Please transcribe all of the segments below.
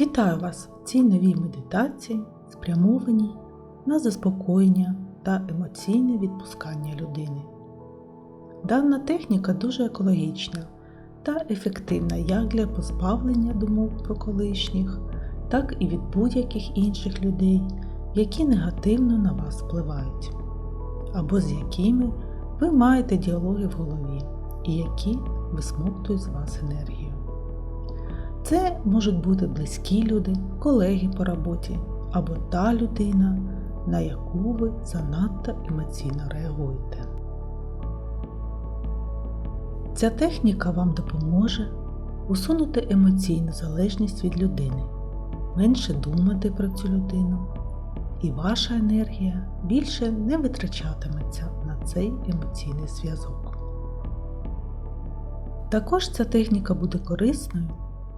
Вітаю вас в цій новій медитації, спрямованій на заспокоєння та емоційне відпускання людини. Дана техніка дуже екологічна та ефективна як для позбавлення думок про колишніх, так і від будь-яких інших людей, які негативно на вас впливають, або з якими ви маєте діалоги в голові і які висмоктують з вас енергію. Це можуть бути близькі люди, колеги по роботі або та людина, на яку ви занадто емоційно реагуєте. Ця техніка вам допоможе усунути емоційну залежність від людини, менше думати про цю людину, і ваша енергія більше не витрачатиметься на цей емоційний зв'язок. Також ця техніка буде корисною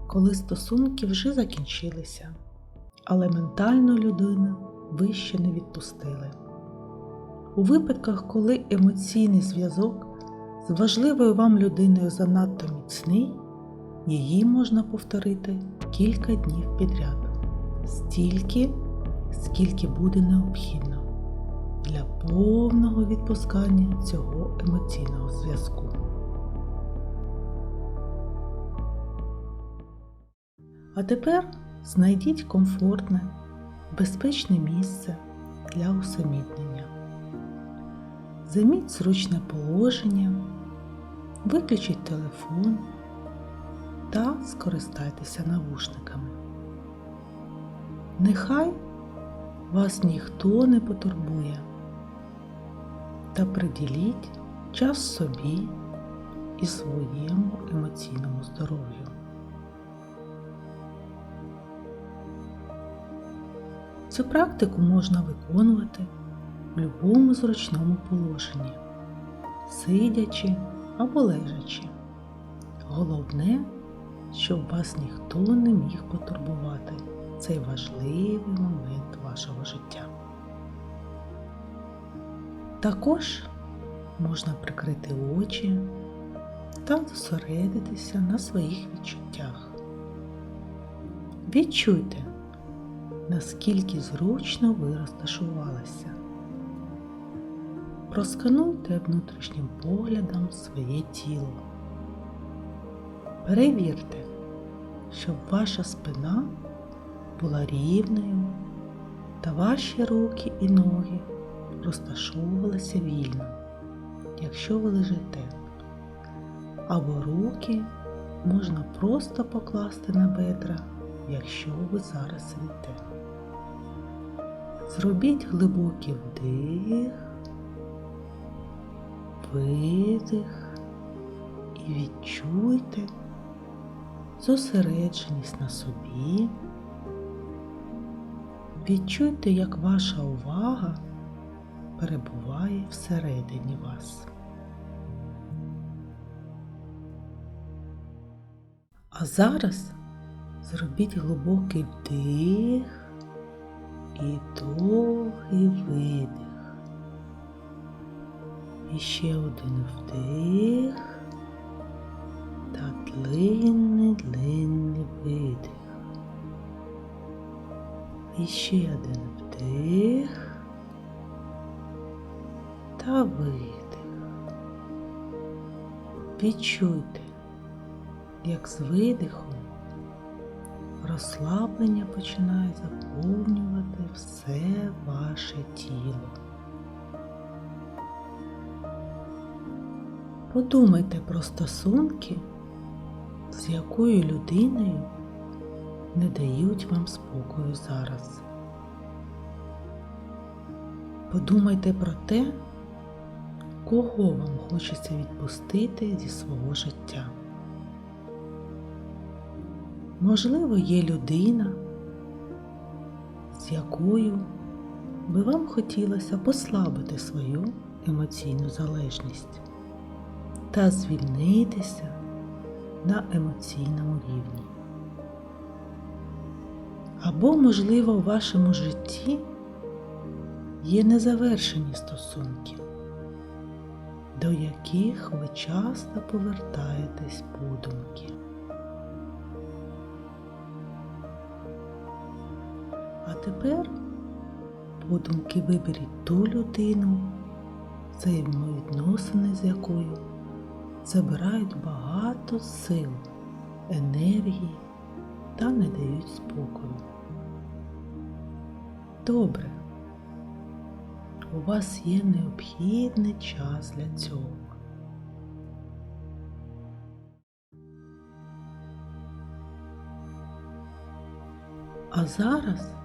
коли стосунки вже закінчилися, але ментальну людину ви ще не відпустили. У випадках, коли емоційний зв'язок з важливою вам людиною занадто міцний, її можна повторити кілька днів підряд, стільки, скільки буде необхідно для повного відпускання цього емоційного зв'язку. А тепер знайдіть комфортне, безпечне місце для усамітнення. Займіть зручне положення, виключіть телефон та скористайтеся навушниками. Нехай вас ніхто не потурбує та приділіть час собі і своєму емоційному здоров'ю. Цю практику можна виконувати в будь-якому зручному положенні, сидячи або лежачи. Головне, щоб вас ніхто не міг потурбувати цей важливий момент вашого життя. Також можна прикрити очі та зосередитися на своїх відчуттях. Відчуйте наскільки зручно ви розташувалися. Проскануйте внутрішнім поглядом своє тіло. Перевірте, щоб ваша спина була рівною та ваші руки і ноги розташовувалися вільно, якщо ви лежите, або руки можна просто покласти на бедра, якщо ви зараз сидите. Зробіть глибокий вдих, видих і відчуйте зосередженість на собі. Відчуйте, як ваша увага перебуває всередині вас. А зараз зробіть глибокий вдих і довгий видих. І ще один вдих та длинний длинний видих. І ще один вдих та видих. Відчуйте, як з видихом розслаблення починає заповнювати все ваше тіло. Подумайте про стосунки, з якою людиною не дають вам спокою зараз. Подумайте про те, кого вам хочеться відпустити зі свого життя. Можливо, є людина, з якою би вам хотілося послабити свою емоційну залежність та звільнитися на емоційному рівні. Або, можливо, в вашому житті є незавершені стосунки, до яких ви часто повертаєтесь подумки. Тепер подумки виберіть ту людину, взаємовідносини з якою забирають багато сил, енергії та не дають спокою. Добре. У вас є необхідний час для цього. А зараз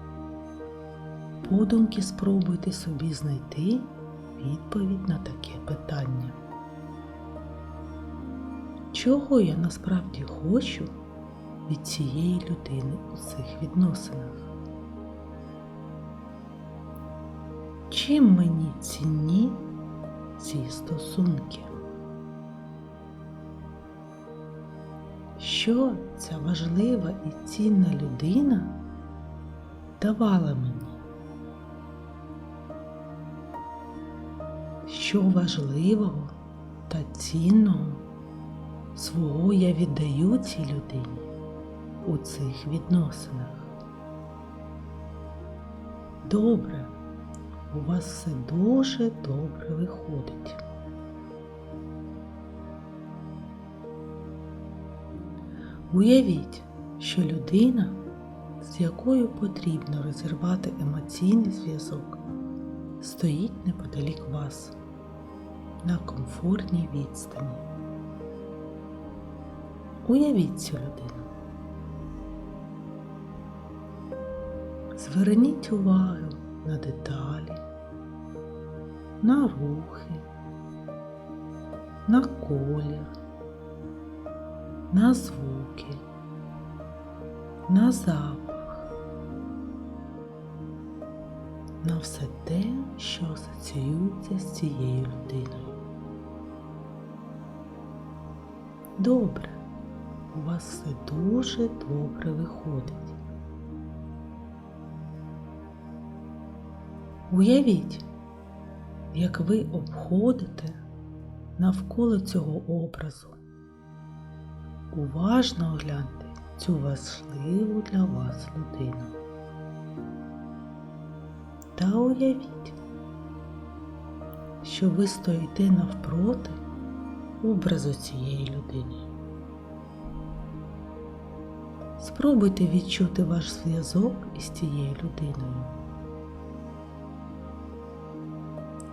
подумки спробуйте собі знайти відповідь на таке питання. Чого я насправді хочу від цієї людини у цих відносинах? Чим мені цінні ці стосунки? Що ця важлива і цінна людина давала мені? Що важливого та цінного свого я віддаю цій людині у цих відносинах? Добре, у вас все дуже добре виходить. Уявіть, що людина, з якою потрібно розірвати емоційний зв'язок, стоїть неподалік вас на комфортній відстані. Уявіть цю людину. Зверніть увагу на деталі, на рухи, на колір, на звуки, на запах, на все те, що асоціюється з цією людиною. Добре, у вас все дуже добре виходить. Уявіть, як ви обходите навколо цього образу. Уважно огляньте цю важливу для вас людину. Та уявіть, що ви стоїте навпроти образу цієї людини. Спробуйте відчути ваш зв'язок із цією людиною.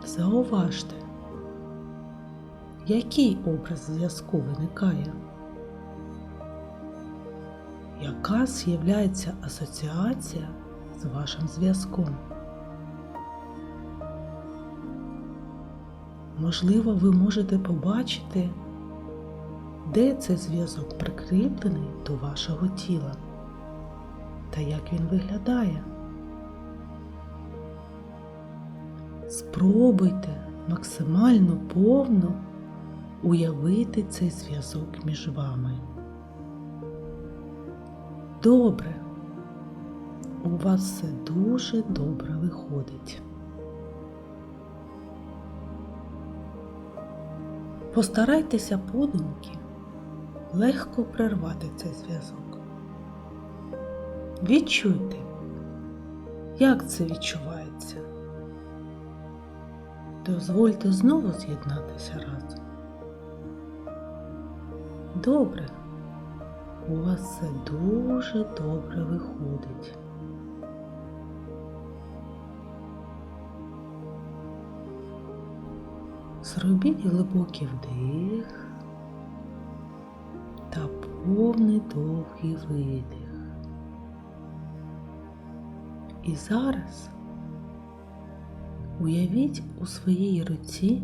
Зауважте, який образ зв'язку виникає, яка з'являється асоціація з вашим зв'язком. Можливо, ви можете побачити, де цей зв'язок прикріплений до вашого тіла та як він виглядає. Спробуйте максимально повно уявити цей зв'язок між вами. Добре, у вас все дуже добре виходить. Постарайтеся подумки легко прервати цей зв'язок. Відчуйте, як це відчувається. Дозвольте знову з'єднатися разом. Добре, у вас все дуже добре виходить. Зробіть глибокий вдих та повний довгий видих. І зараз уявіть у своїй руці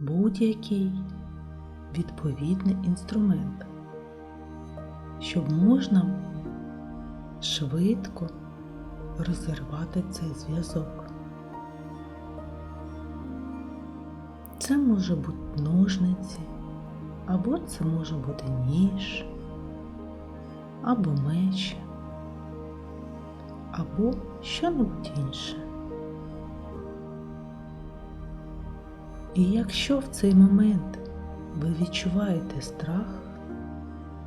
будь-який відповідний інструмент, щоб можна швидко розірвати цей зв'язок. Це може бути ножниці, або це може бути ніж, або меч, або що-небудь інше. І якщо в цей момент ви відчуваєте страх,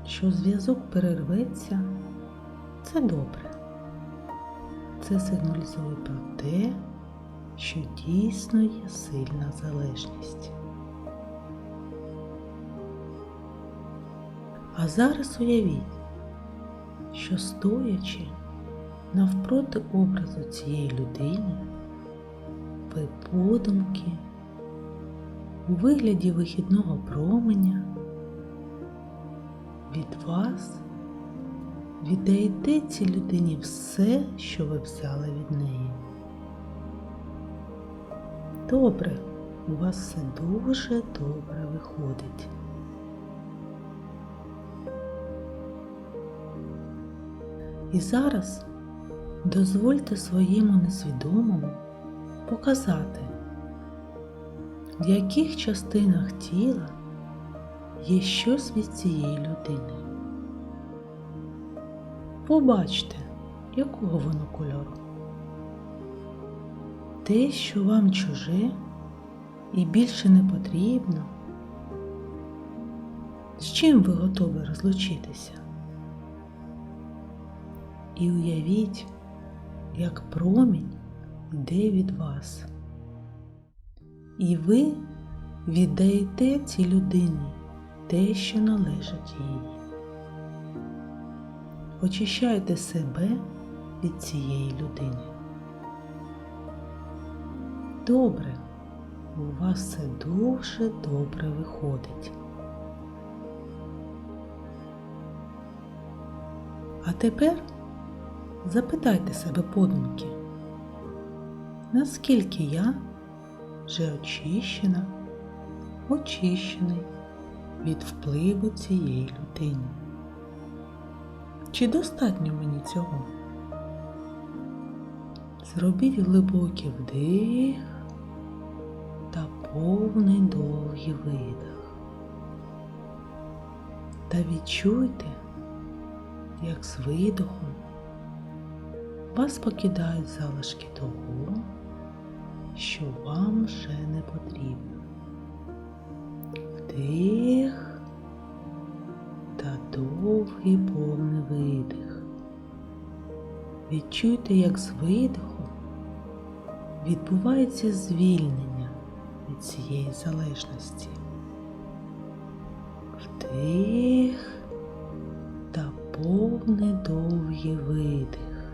що зв'язок перерветься, це добре. це сигналізує про те, що дійсно є сильна залежність. А зараз уявіть, що стоячи навпроти образу цієї людини, ви подумки у вигляді вихідного променя від вас віддаєте цій людині все, що ви взяли від неї. Добре, у вас все дуже добре виходить. І зараз дозвольте своєму несвідомому показати, в яких частинах тіла є щось від цієї людини. Побачте, якого воно кольору. Те, що вам чуже і більше не потрібно, з чим ви готові розлучитися? І уявіть, як промінь йде від вас. І ви віддаєте цій людині те, що належить їй. Очищайте себе від цієї людини. Добре, у вас все дуже добре виходить. А тепер запитайте себе подумки, наскільки я вже очищена, очищений від впливу цієї людини. Чи достатньо мені цього? Зробіть глибокий вдих повний довгий видих. Та відчуйте, як з видохом вас покидають залишки того, що вам вже не потрібно. Вдих та довгий повний видих. Відчуйте, як з видихом відбувається звільнення цієї залежності. Вдих та повний довгий видих.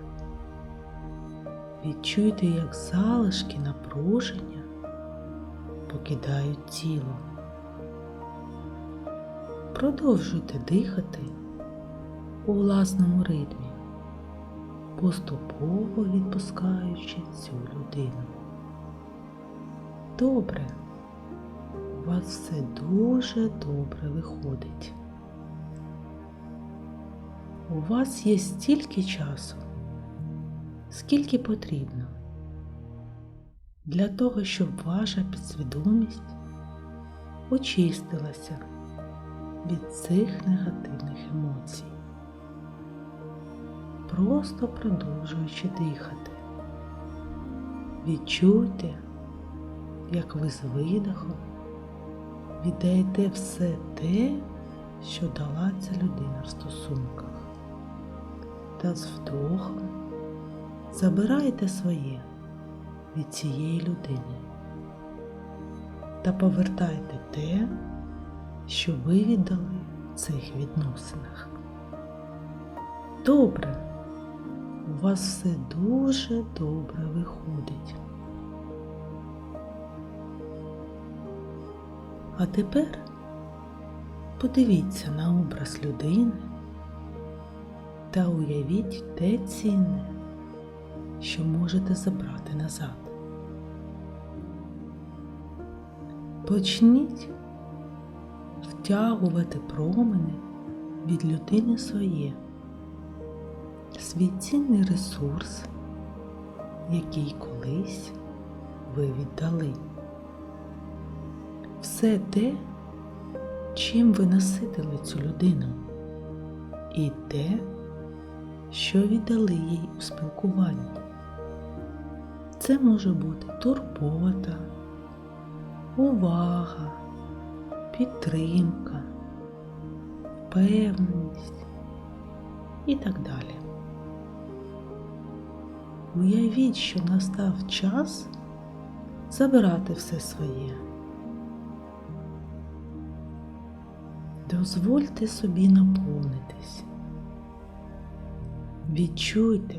Відчуйте, як залишки напруження покидають тіло. Продовжуйте дихати у власному ритмі, поступово відпускаючи цю людину. Добре, у вас все дуже добре виходить. У вас є стільки часу, скільки потрібно для того, щоб ваша підсвідомість очистилася від цих негативних емоцій, просто продовжуючи дихати. Відчуйте, як ви з видихом віддаєте все те, що дала ця людина в стосунках, та з вдохом забирайте своє від цієї людини та повертайте те, що ви віддали в цих відносинах. Добре, у вас все дуже добре виходить. А тепер подивіться на образ людини та уявіть те цінне, що можете забрати назад. Почніть втягувати промени від людини своє, свій цінний ресурс, який колись ви віддали. Все те, чим ви наситили цю людину, і те, що віддали їй у спілкуванні. Це може бути турбота, увага, підтримка, впевненість і так далі. Уявіть, що настав час забирати все своє. Дозвольте собі наповнитись. Відчуйте,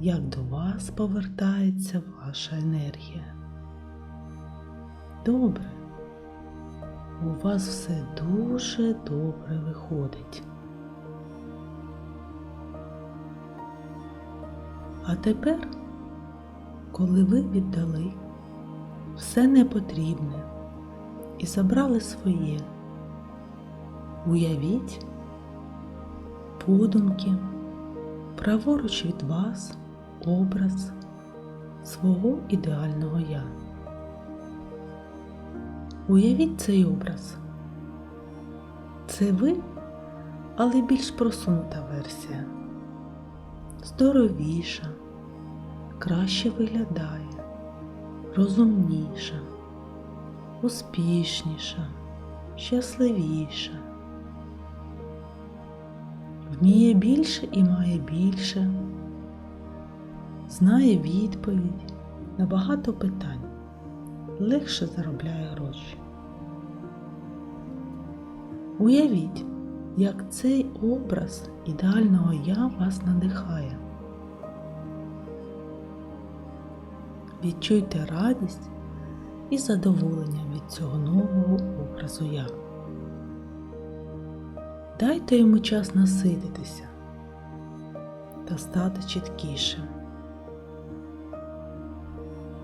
як до вас повертається ваша енергія. Добре. У вас все дуже добре виходить. А тепер, коли ви віддали все непотрібне і забрали своє, уявіть подумки, праворуч від вас образ свого ідеального я. Уявіть цей образ. Це ви, але більш просунута версія. Здоровіша, краще виглядає, розумніша, успішніша, щасливіша. Вміє більше і має більше, знає відповідь на багато питань легше заробляє гроші. Уявіть, як цей образ ідеального я вас надихає. Відчуйте радість і задоволення від цього нового образу я. Дайте йому час насититися та стати чіткішим.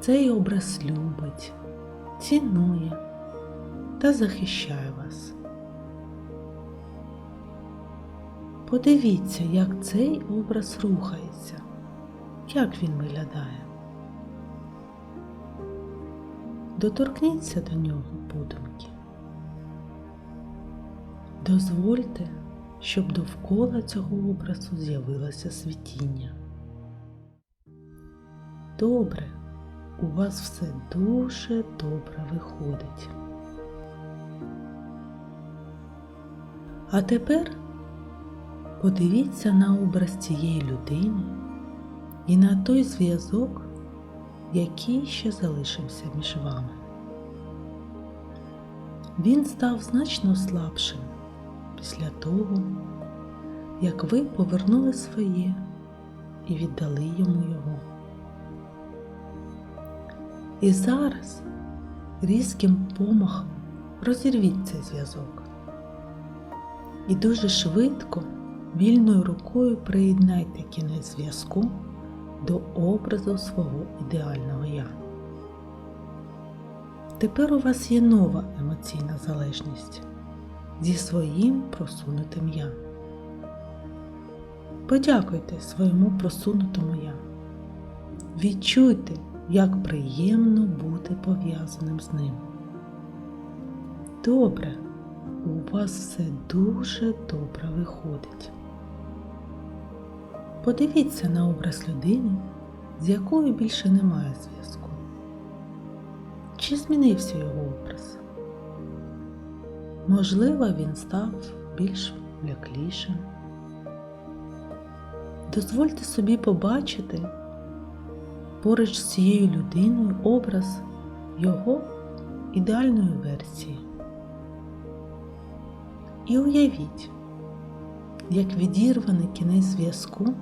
Цей образ любить, цінує та захищає вас. Подивіться, як цей образ рухається, як він виглядає. Доторкніться до нього подумки. Дозвольте, щоб довкола цього образу з'явилося світіння. Добре у вас все дуже добре виходить. А тепер подивіться на образ цієї людини і на той зв'язок, який ще залишився між вами. Він став значно слабшим після того, як ви повернули своє і віддали йому його. І зараз різким помахом розірвіть цей зв'язок. І дуже швидко вільною рукою приєднайте кінець зв'язку до образу свого ідеального я. Тепер у вас є нова емоційна залежність зі своїм просунутим я. Подякуйте своєму просунутому я. Відчуйте як приємно бути пов'язаним з ним. Добре, у вас все дуже добре виходить. Подивіться на образ людини, з якою більше немає зв'язку. Чи змінився його образ? Можливо, він став більш м'яклішим. Дозвольте собі побачити поруч з цією людиною образ його ідеальної версії. І уявіть, як відірваний кінець зв'язку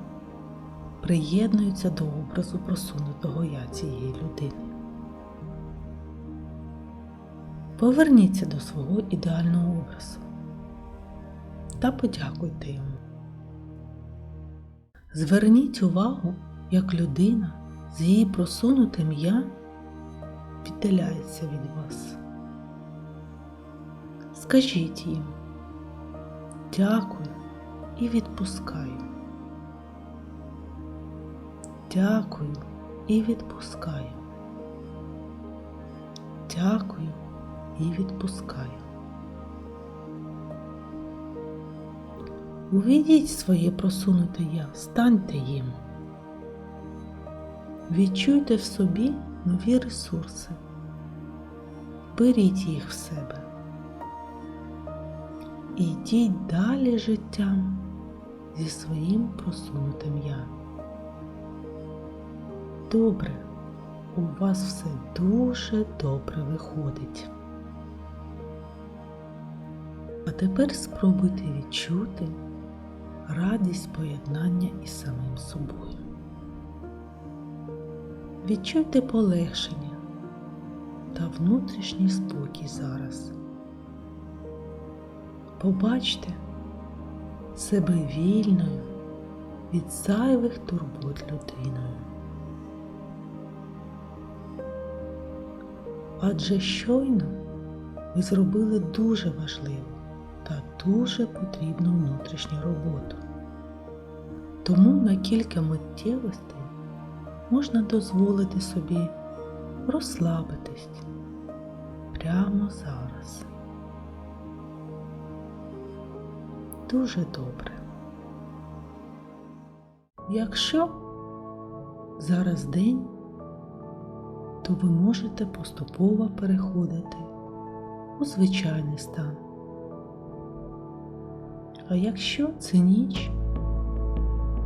приєднується до образу просунутого я цієї людини. Поверніться до свого ідеального образу та подякуйте йому. Зверніть увагу, як людина з її просунутим я віддаляється від вас. Скажіть їм дякую і відпускаю. Дякую і відпускаю. Дякую і відпускаю. Увійдіть своє просунуте я, станьте їм. Відчуйте в собі нові ресурси, беріть їх в себе. І йдіть далі життям зі своїм просунутим я. добре. У вас все дуже добре виходить. Тепер спробуйте відчути радість поєднання із самим собою. Відчуйте полегшення та внутрішній спокій зараз. Побачте себе вільною від зайвих турбот людиною. Адже щойно ви зробили дуже важливу та дуже потрібну внутрішню роботу. Тому на кілька миттєвостей можна дозволити собі розслабитись прямо зараз. Дуже добре. Якщо зараз день, то ви можете поступово переходити у звичайний стан. А якщо це ніч,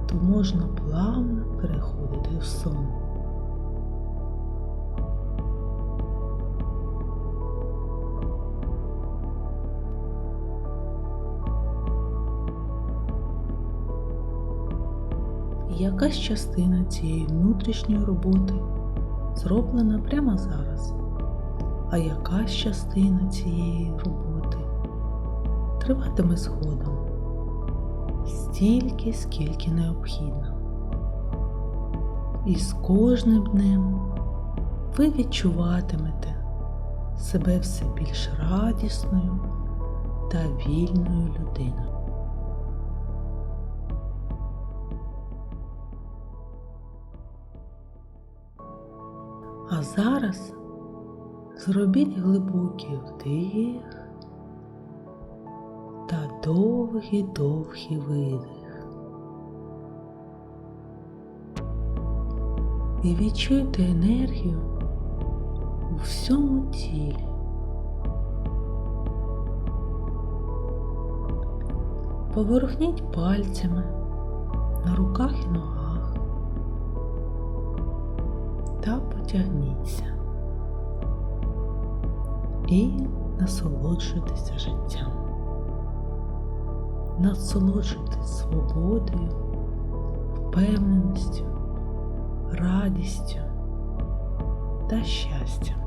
то можна плавно переходити в сон. Якась частина цієї внутрішньої роботи зроблена прямо зараз, а якась частина цієї роботи триватиме згодом стільки, скільки необхідно. І з кожним днем ви відчуватимете себе все більш радісною та вільною людиною. А зараз зробіть глибокий вдих та довгий-довгий видих. І відчуйте енергію у всьому тілі. Поворухніть пальцями на руках і ногах та потягніться і насолоджуйтеся життям. Насолоджуйтесь свободою, впевненістю, радістю та щастям.